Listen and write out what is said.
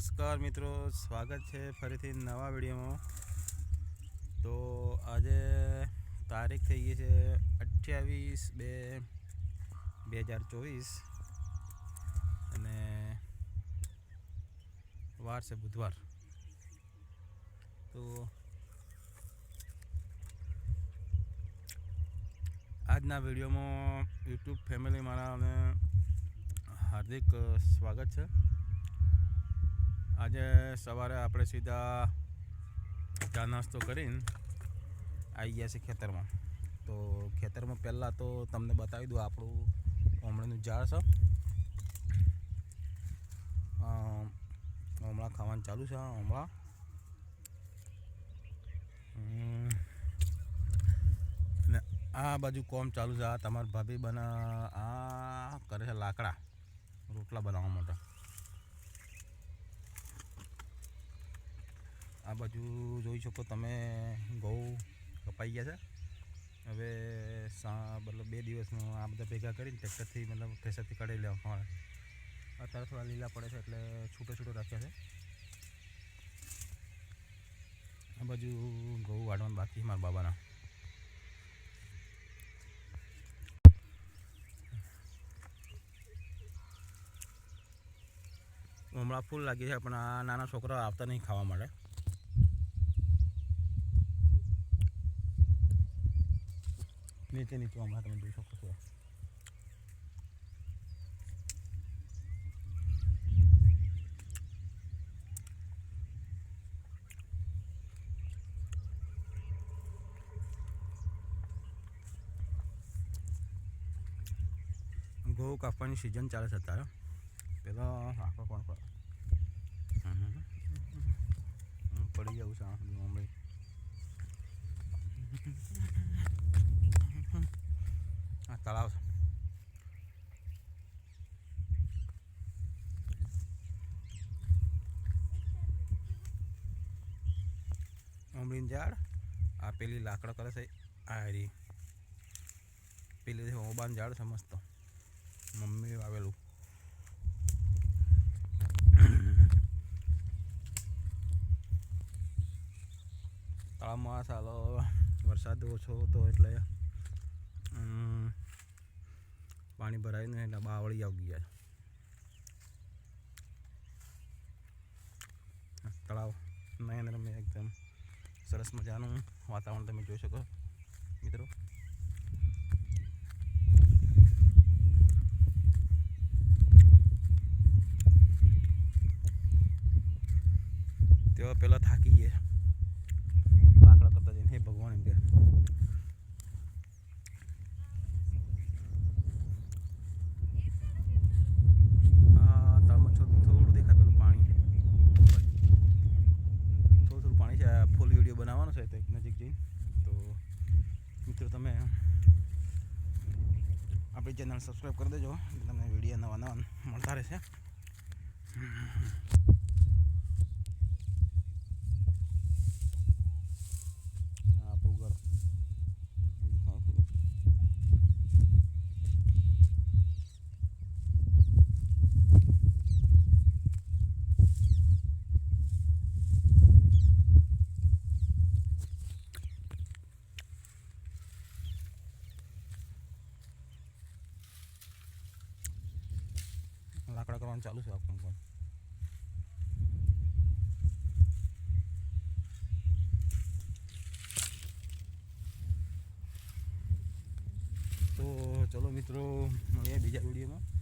નમસ્કાર મિત્રો, સ્વાગત છે ફરીથી નવા વિડીયોમાં. તો આજે તારીખ થઈ ગઈ છે અઠ્યાવીસ બે બે હજાર ચોવીસ. અને વાર છે બુધવાર. તો આજના વિડીયોમાં યુટ્યુબ ફેમિલી મારાને હાર્દિક સ્વાગત છે. આજે સવારે આપણે સીધા ચા નાસ્તો કરીને આવી ગયા છે ખેતરમાં. તો ખેતરમાં પહેલાં તો તમને બતાવી દઉં આપણું ઓમળીનું ઝાડ છે. હમણાં ખાવાનું ચાલુ છે હમણાં હમ. અને આ બાજુ કોમ ચાલુ છે, આ તમારા ભાભી બના, આ કરે છે લાકડા, રોટલા બનાવવા માટે. આ બાજુ જોઈ શકો તમે ઘઉં કપાઈ ગયા છે. હવે સા, મતલબ બે દિવસમાં આ બધા ભેગા કરીને ટ્રેક્ટરથી મતલબ થ્રેસરથી કાઢી લેવા મળે. અત્યારે થોડા લીલા પડે છે એટલે છૂટો છૂટો રાખ્યા છે. આ બાજુ ઘઉં વાળવાનું બાકી મારા બાબાના. હમણાં ફૂલ લાગી છે, પણ આ નાના છોકરા આવતા નહીં ખાવા માટે. નીચે નીચે હમણાં તમે જોઈ શકો છો ઘઉં કાપવાની સિઝન ચાલે છે અત્યારે પેલો આખો કોણ પર પડી જવું છે આ મુંબઈ આ તળાવ છે ઝાડ આ પેલી લાકડા કરે છે આ હરી પેલી ઓબાન ઝાડ સમજતો મમ્મી આવેલું તળાવમાં સાલો વરસાદ ઓછો હતો એટલે પાણી ભરાયું ને એટલે બાવળી આવી ગયા તળાવ નયન રમે એકદમ. સરસ મજાનું વાતાવરણ તમે જોઈ શકો મિત્રો. તેઓ પેલા થાકી ગયા. લાકડા કરતા જઈને ભગવાન એમ કે આ તળમાં થોડું થોડું દેખાય પેલું પાણી થોડું થોડું પાણી છે આ ફૂલ વીડિયો બનાવવાનો છે તો એક નજીક જઈને. તો મિત્રો તમે આપણી ચેનલ સબસ્ક્રાઈબ કરી દેજો તમને વીડિયો નવા નવા મળતા રહેશે આ આપણું ઘર લાકડા કરવાનું ચાલુ છે આપણું પણ. તો ચલો મિત્રો મળીએ બીજા વિડીયોમાં.